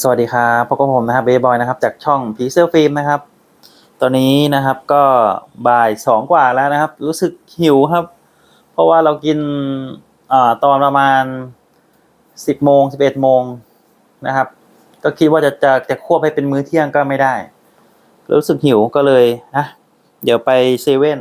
สวัสดีครับพบกับผมนะครับเบย์บอยนะครับจากช่องพีเซอร์ฟิล์มนะครับ ตอนนี้นะครับก็บ่ายสองกว่าแล้วนะครับ รู้สึกหิวครับ เพราะว่าเรากินอตอนประมาณสิบโมงสิบเอ็ดโมงนะครับ ก็คิดว่าจะจะจะควบให้เป็นมื้อเที่ยงก็ไม่ได้ รู้สึกหิวก็เลยนะเดี๋ยวไปเซเว่น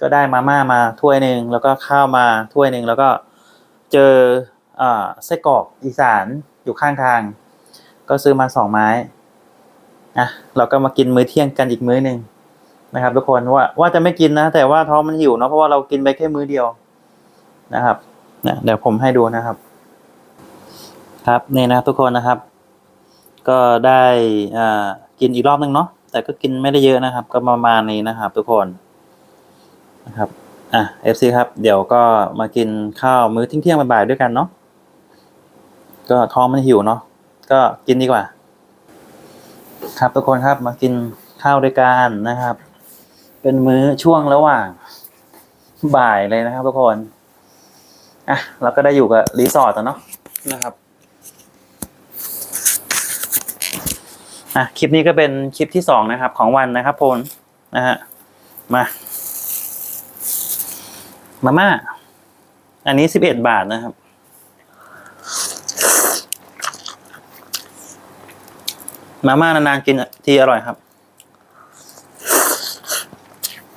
ก็ได้มาม่ามาถ้วยหนึ่งแล้วก็ข้าวมาถ้วยหนึ่งแล้วก็เจออไส้กรอกอีสานอยู่ข้างทาง ก็ซื้อมาสองไม้อะเราก็มากินมื้อเที่ยงกันอีกมื้อหนึ่งนะครับ ทุกคนว่าว่าจะไม่กินนะ แต่ว่าท้องมันหิวเนาะเพราะว่าเรากินไปแค่มื้อเดียวนะครับนะเดี๋ยวผมให้ดูนะครับ ครับนี่นะทุกคนนะครับ ก็ได้อ่ากินอีกรอบหนึ่งเนาะแต่ก็กินไม่ได้เยอะนะครับ ก็ประมาณนี้นะครับ ทุกคนนะครับอะ FC ครับ เดี๋ยวก็มากินข้าวมื้อเที่ยงบ่ายๆด้วยกันเนาะก็ท้องมันหิวเนาะ ก็กินดีกว่า ครับทุกคนครับมากินข้าวด้วยกันนะครับ เป็นมื้อช่วงระหว่าง บ่ายเลยนะครับทุกคนอะเราก็ได้อยู่กับรีสอร์ทอะเนาะนะครับอะคลิปนี้ก็เป็นคลิปที่สองนะครับ ของวันนะครับพลนะฮะมามาม่าอันนี้สิบเอ็ดบาทนะครับ มาม่านานๆกินทีอร่อยครับ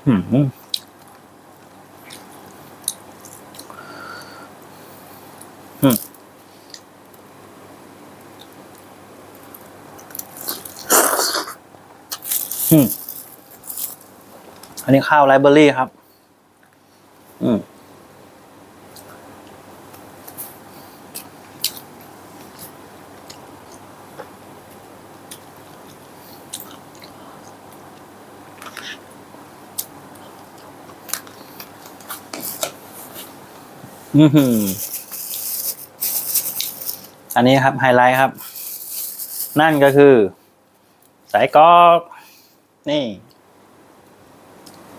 หืมอืมอืมอันนี้ข้าวไรเบอรี่ครับ อือหือ อันนี้ครับไฮไลท์ครับ นั่นก็คือ สายกรอกนี่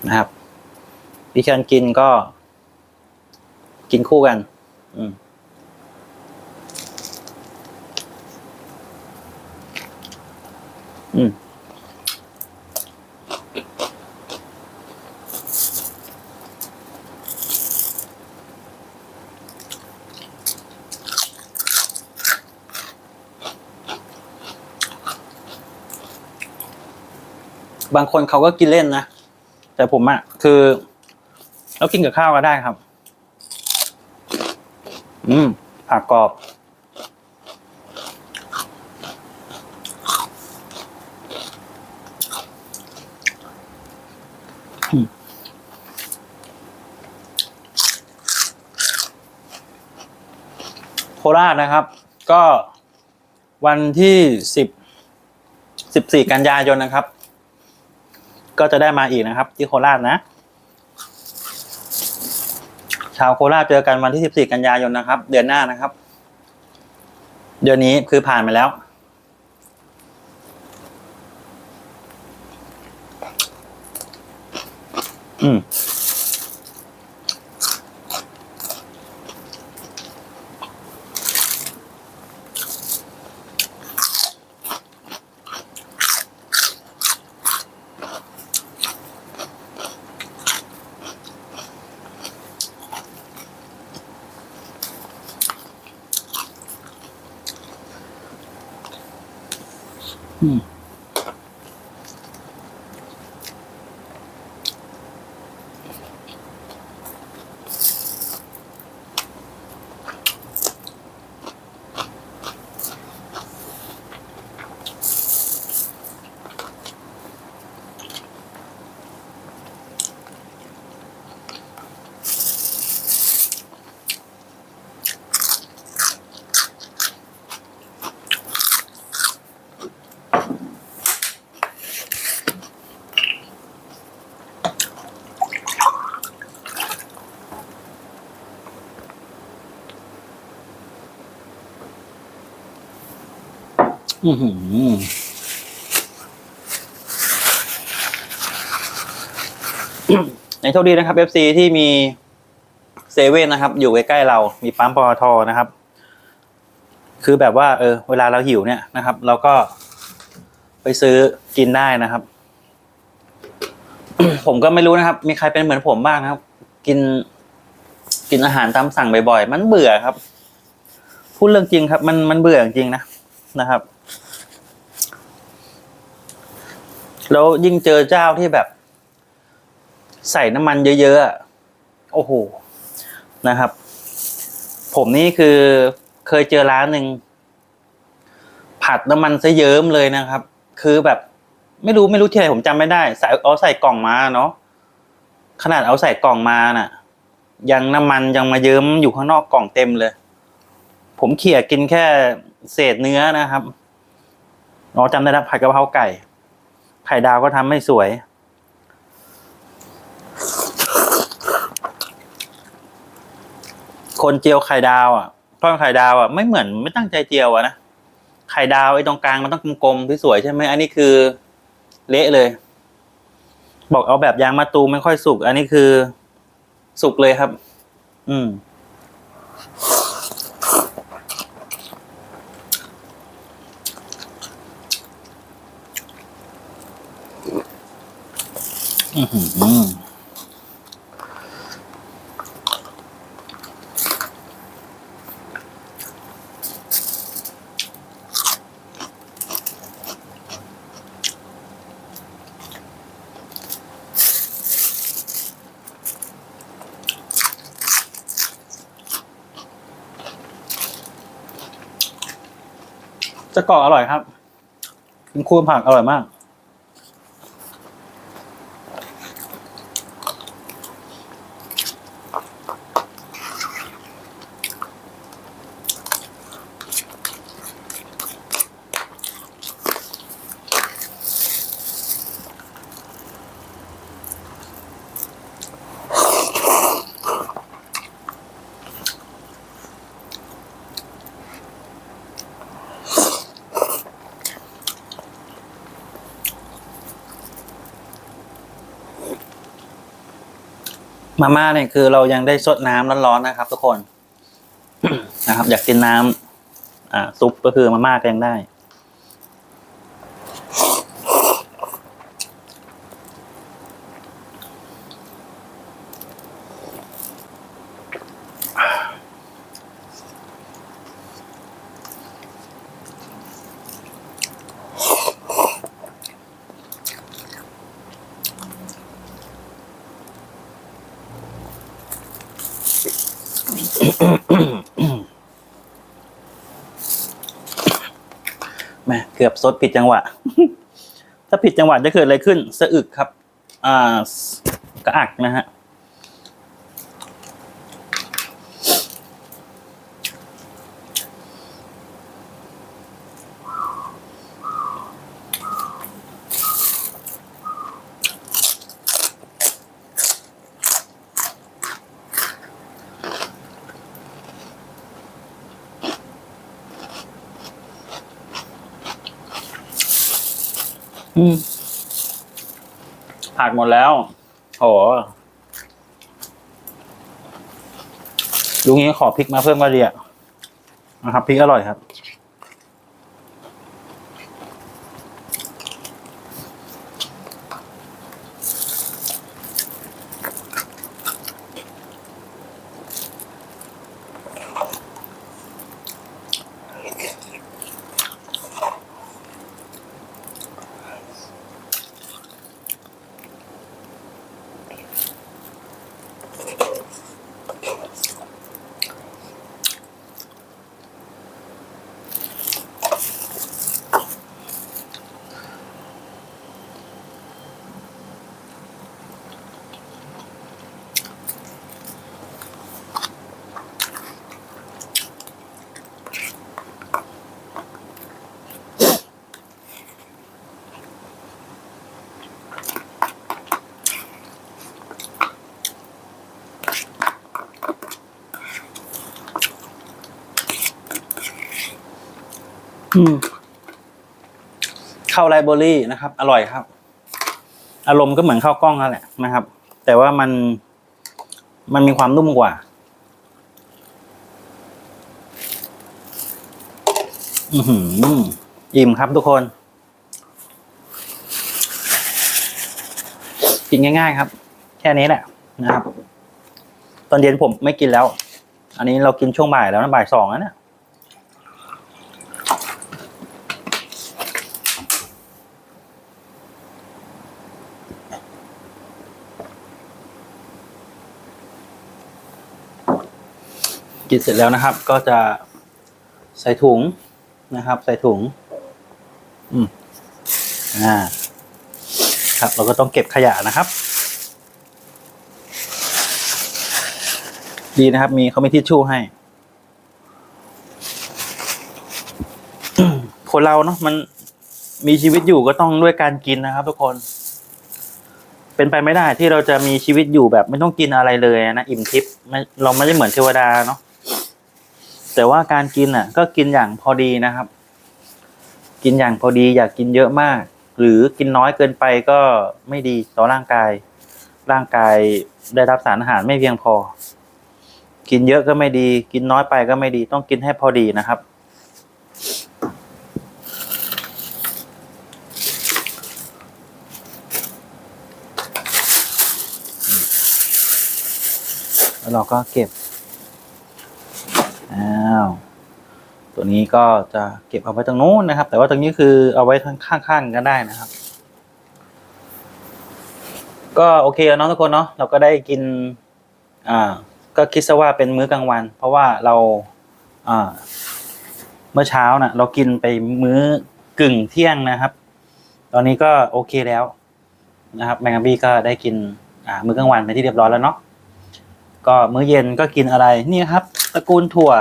นะครับวิธีการกินก็ กินคู่กัน อืมอืม บางคนเขาก็กินเล่นนะ แต่ผมอะคือเรากินกับข้าวก็ได้ครับ อืมผักกรอบ โคราชนะครับ ก็วันที่สิบสิบสี่กันยายนนะครับ ก็จะได้มาอีกนะครับ ที่โคราชนะ ชาวโคราชเจอกันวันที่ 14 กันยายนนะครับ เดือนหน้านะครับ เดือนนี้คือผ่านไปแล้ว อืม อื อือหือในโชคดีนะครับ FC ที่มีเซเว่นนะครับ อยู่ใกล้ๆเรา มีปั๊มปตทนะครับ คือแบบว่า เออ เวลาเราหิวเนี่ยนะครับ เราก็ไปซื้อกินได้นะครับ ผมก็ไม่รู้นะครับ มีใครเป็นเหมือนผมบ้างนะครับ กิน กินอาหารตามสั่งบ่อยๆ มันเบื่อครับ พูดเรื่องจริงครับ มันมันเบื่อจริงนะนะครับ แล้วยิ่งเจอเจ้าที่แบบ ใส่น้ำมันเยอะๆโอ้โหนะครับ ผมนี่คือเคยเจอร้านหนึ่งผัดน้ำมันซะเยิ้มเลยนะครับ คือแบบ ไม่รู้ไม่รู้ที่ไหนผมจำไม่ได้ใส่เอาใส่กล่องมาเนาะขนาดเอาใส่กล่องมาน่ะ ยังน้ำมันยังมาเยิ้มอยู่ข้างนอกกล่องเต็มเลย ผมเขี่ยกินแค่เศษเนื้อนะครับอ๋อจำได้ล้วผัดกะเพราไก่ ไข่ดาวก็ทำไม่สวย คนเจียวไข่ดาวอะทอดไข่ดาวอะไม่เหมือนไม่ตั้งใจเจียวอะนะไข่ดาวไอ้ตรงกลางมันต้องกลมๆสวยใช่ไหมอันนี้คือ เละเลย บอกเอาแบบยางมะตูไม่ค่อยสุก อันนี้คือ สุกเลยครับ อืม อือหือจะกรอกอร่อยครับ คุณครูผักอร่อยมาก มาม่าเนี่ยคือเรายังได้ซดน้ำร้อนๆนะครับ ทุกคนนะครับ อยากกินน้ำอ่าซุปก็คือมาม่าก็ยังได้ แม่เกือบซดผิดจังหวะ ถ้าผิดจังหวะจะเกิดอะไรขึ้น สะอึกครับ อ่ากระอักนะฮะ ผักหมดแล้ว โหลุงนี้ขอพริกมาเพิ่มก็ดีอะนะครับพริกอร่อยครับ ข้าวไรเบอรี่นะครับ อร่อยครับ อารมณ์ก็เหมือนข้าวกล้องนั่นแหละนะครับ แต่ว่ามัน มันมีความนุ่มกว่า อือหืออิ่มครับทุกคน กินง่าย ๆ ครับ แค่นี้แหละนะครับ ตอนเย็นผมไม่กินแล้ว อันนี้เรากินช่วงบ่ายแล้วนะบ่ายสองแล้วเนี่ย กินเสร็จแล้วนะครับ ก็จะใส่ถุงนะครับ ใส่ถุง อืมอ่า ครับ เราก็ต้องเก็บขยะนะครับ ดีนะครับ มีเขามีทิชชู่ให้ คนเราเนาะมันมีชีวิตอยู่ก็ต้องด้วยการกินนะครับ ทุกคน เป็นไปไม่ได้ที่เราจะมีชีวิตอยู่แบบไม่ต้องกินอะไรเลยนะ อิ่มทิพย์เราไม่ได้เหมือนเทวดาเนาะ แต่ว่าการกินอะ ก็กินอย่างพอดีนะครับ กินอย่างพอดีอย่ากกินเยอะมาก หรือกินน้อยเกินไปก็ไม่ดีต่อร่างกาย ร่างกายได้รับสารอาหารไม่เพียงพอ กินเยอะก็ไม่ดี กินน้อยไปก็ไม่ดี ต้องกินให้พอดีนะครับแล้วเราก็เก็บ อ้าว ตัวนี้ก็จะเก็บเอาไว้ตรงนู้นนะครับ แต่ว่าตรงนี้คือเอาไว้ข้างๆก็ได้นะครับ ก็โอเคแล้วเนาะทุกคนเนาะเราก็ได้กินอ่าก็คิดซะว่าเป็นมื้อกลางวัน เพราะว่าเราอ่าเมื่อเช้านะ่ะ เรากินไปมื้อกึ่งเที่ยงนะครับ ตอนนี้ก็โอเคแล้วนะครับแมงกะบี้ก็ได้กินอ่ามื้อกลางวันไปที่เรียบร้อยแล้วเนาะก็มื้อเย็นก็กินอะไรนี่ครับตระกูลถั่ว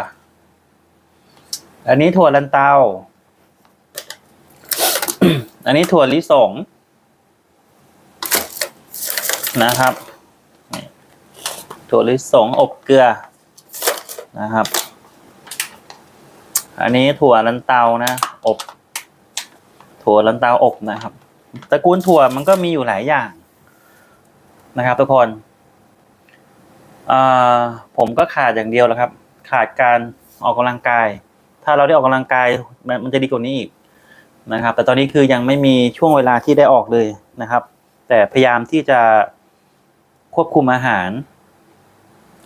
อันนี้ถั่วลันเตา อันนี้ถั่วลิสงนะครับ ถั่วลิสงอบเกลือนะครับ อันนี้ถั่วลันเตานะ อบ ถั่วลันเตาอบนะครับ ตระกูลถั่วมันก็มีอยู่หลายอย่างนะครับทุกคนผมก็ขาดอย่างเดียวแหล้วครับ ขาดการออกกำลังกาย ถ้าเราได้ออกกำลังกายมันมันจะดีกว่านี้อีกนะครับ แต่ตอนนี้คือยังไม่มีช่วงเวลาที่ได้ออกเลยนะครับ แต่พยายามที่จะควบคุมอาหาร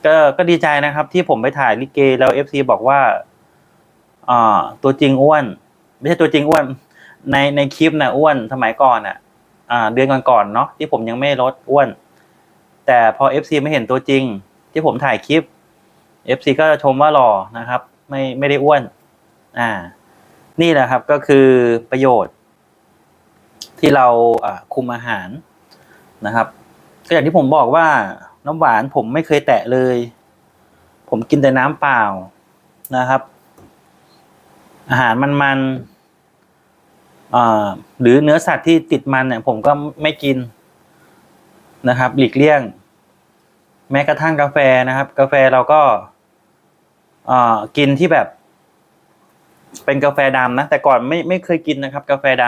ก็ก็ดีใจนะครับ ที่ผมไปถ่ายลิเกแล้วเอฟซีบอกว่าอ่าตัวจริงอ้วน ไม่ใช่ตัวจริงอ้วน ในในคลิปนะอ้วนสมัยก่อนอะ อ่า เดือนก่อนๆเนาะที่ผมยังไม่ลดอ้วน แต่พอเอฟซีไม่เห็นตัวจริง ที่ผมถ่ายคลิปเอฟซีก็ชมว่าหล่อนะครับ ไม่ไม่ได้อ้วน อ่า นี่แหละครับก็คือประโยชน์ ที่เราคุมอาหารนะครับก็อย่างที่ผมบอกว่าน้ำหวานผมไม่เคยแตะเลย ผมกินแต่น้ำเปล่านะครับ อาหารมันๆอ่าหรือเนื้อสัตว์ที่ติดมันเนี่ยผมก็ไม่กินนะครับ หลีกเลี่ยง แม้กระทั่งกาแฟนะครับ กาแฟเราก็กินที่แบบ เป็นกาแฟดำนะแต่ก่อนไม่ไม่เคยกินนะครับ กาแฟด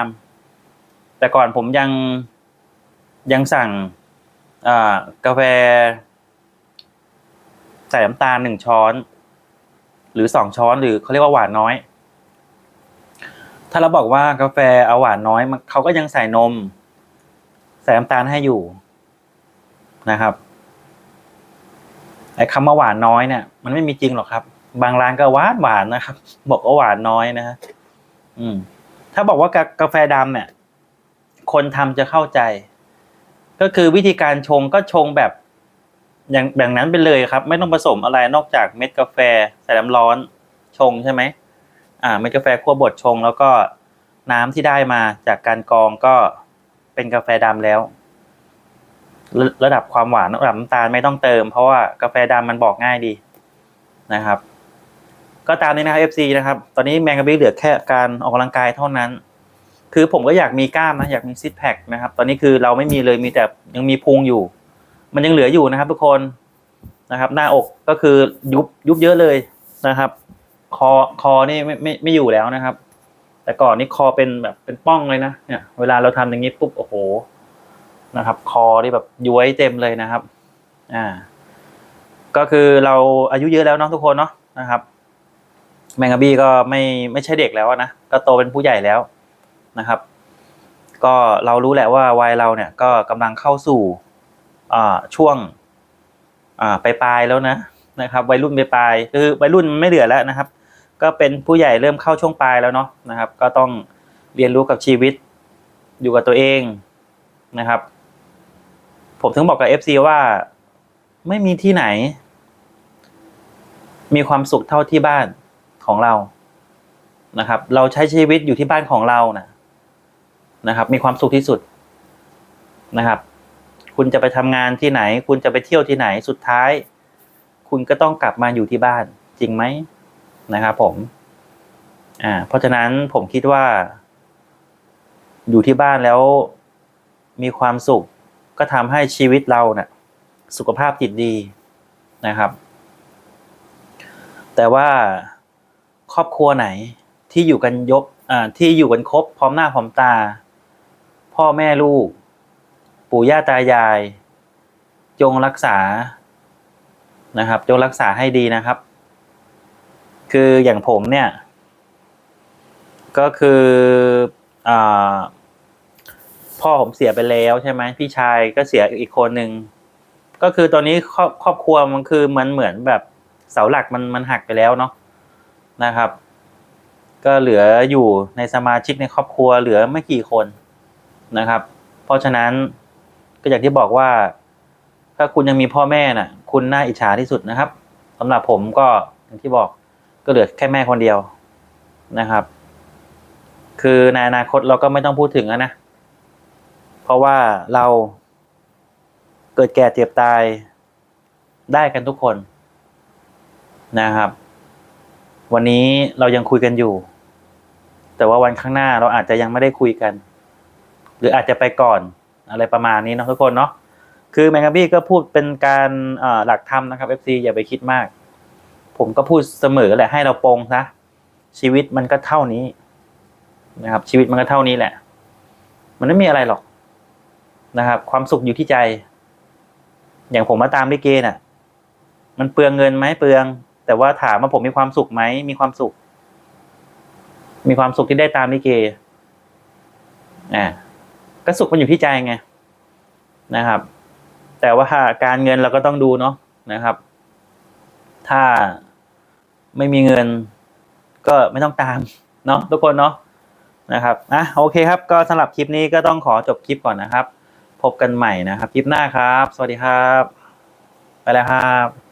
ำแต่ก่อนผมยังยังสั่งอ่ากาแฟ ใส่น้ำตาลหนึ่งช้อน หรือสองช้อนหรือเขาเรียกว่าหวานน้อย ถ้าเราบอกว่ากาแฟเอาหวานน้อยมันเขาก็ยังใส่นม ใส่น้ำตาลให้อยู่นะครับไอ้คำว่าหวานน้อยเนี่ย มันไม่มีจริงหรอกครับ บางร้านก็หวานหวานนะครับ บอกว่าหวานน้อยนะฮะอืม ถ้าบอกว่ากากาแฟดำเนี่ย คนทำจะเข้าใจ ก็คือวิธีการชงก็ชงแบบ อย่างแบบนั้นไปเลยครับ ไม่ต้องผสมอะไรนอกจากเม็ดกาแฟใส่น้ำร้อนชงใช่ไหมอ่า เม็ดกาแฟคั่วบดชง แล้วก็น้ำที่ได้มาจากการกรองก็เป็นกาแฟดำแล้วระระดับความหวานระดับน้ำตาลไม่ต้องเติม เพราะว่ากาแฟดำมันบอกง่ายดีนะครับ ก็ตามนี้นะครับ FC นะครับ ตอนนี้แมงกะบี้เหลือแค่การออกกำลังกายเท่านั้น คือผมก็อยากมีกล้ามนะ อยากมีซิทแพคนะครับ ตอนนี้คือเราไม่มีเลยมีแต่ยังมีพุงอยู่ มันยังเหลืออยู่นะครับ ทุกคนนะครับ หน้าอกก็คือยุบยุบเยอะเลยนะครับ คอคอนี่ไม่ไม่ไม่อยู่แล้วนะครับ แต่ก่อนนี่คอเป็นแบบเป็นป้องเลยนะเนี่ย เวลาเราทำอย่างนี้ปุ๊บโอ้โหนะครับ คอที่แบบย้วยเต็มเลยนะครับ อ่า ก็คือเราอายุเยอะแล้วเนาะทุกคนเนาะนะครับ แมงกะบี้ก็ไม่ไม่ใช่เด็กแล้วนะก็โตเป็นผู้ใหญ่แล้วนะครับ ก็เรารู้แหละว่าวัยเราเนี่ยก็กำลังเข้าสู่ช่วงอ่าปลายแล้วนะนะครับ วัยรุ่นปลายๆคือวัยรุ่นไม่เหลือแล้วนะครับ ก็เป็นผู้ใหญ่เริ่มเข้าช่วงปลายแล้วเนาะนะครับ ก็ต้องเรียนรู้กับชีวิตอยู่กับตัวเองนะครับ ผมถึงบอกกับ FC ว่าไม่มีที่ไหน มีความสุขเท่าที่บ้าน ของเรานะครับ เราใช้ชีวิตอยู่ที่บ้านของเรานะนะครับ มีความสุขที่สุดนะครับ คุณจะไปทำงานที่ไหน คุณจะไปเที่ยวที่ไหนสุดท้าย คุณก็ต้องกลับมาอยู่ที่บ้าน จริงไหมนะครับผมอ่าเพราะฉะนั้นผมคิดว่า อยู่ที่บ้านแล้วมีความสุขก็ทำให้ชีวิตเราเนะ่ะสุขภาพจิตดีนะครับ แต่ว่า ครอบครัวไหนที่อยู่กันยกอ่าที่อยู่กันครบพร้อมหน้าพร้อมตา พ่อแม่ลูก ปู่ย่าตายาย จงรักษานะครับ จงรักษาให้ดีนะครับ คืออย่างผมเนี่ย ก็คืออ่าพ่อผมเสียไปแล้วใช่ไหมพี่ชายก็เสียอีกคนหนึ่งก็คือตอนนี้ครอบครอบครัวมันคือมันเหมือนแบบเสาหลักมันมันหักไปแล้วเนาะ นะครับ ก็เหลืออยู่ในสมาชิกในครอบครัวเหลือไม่กี่คนนะครับ เพราะฉะนั้นก็อย่างที่บอกว่า ถ้าคุณยังมีพ่อแม่น่ะ คุณน่าอิจฉาที่สุดนะครับสำหรับผมก็อย่างที่บอกก็เหลือแค่แม่คนเดียวนะครับ คือในอนาคตเราก็ไม่ต้องพูดถึงแล้วนะ เพราะว่าเราเกิดแก่เจ็บตายได้กันทุกคนนะครับ วันนี้เรายังคุยกันอยู่ แต่ว่าวันข้างหน้าเราอาจจะยังไม่ได้คุยกัน หรืออาจจะไปก่อนอะไรประมาณนี้เนาะทุกคนเนาะคือแมงกะบี้ก็พูดเป็นการหลักธรรมนะครับ FC อย่าไปคิดมาก ผมก็พูดเสมอแหละให้เราปรงซะชีวิตมันก็เท่านี้นะครับ ชีวิตมันก็เท่านี้แหละ มันไม่มีอะไรหรอกนะครับ ความสุขอยู่ที่ใจ อย่างผมมาตามลิเกน่ะ มันเปลืองเงินไหมเปลือง แต่ว่าถามว่าผมมีความสุขไหมมีความสุข มีความสุขที่ได้ตามลิเกอ่าก็สุขมันอยู่ที่ใจไงนะครับ แต่ว่าการเงินเราก็ต้องดูเนาะนะครับ ถ้าไม่มีเงิน ก็ไม่ต้องตามเนาะทุกคนเนาะนะครับอะโอเคครับ ก็สำหรับคลิปนี้ก็ต้องขอจบคลิปก่อนนะครับ พบกันใหม่นะครับ คลิปหน้าครับ สวัสดีครับ ไปแล้วครับ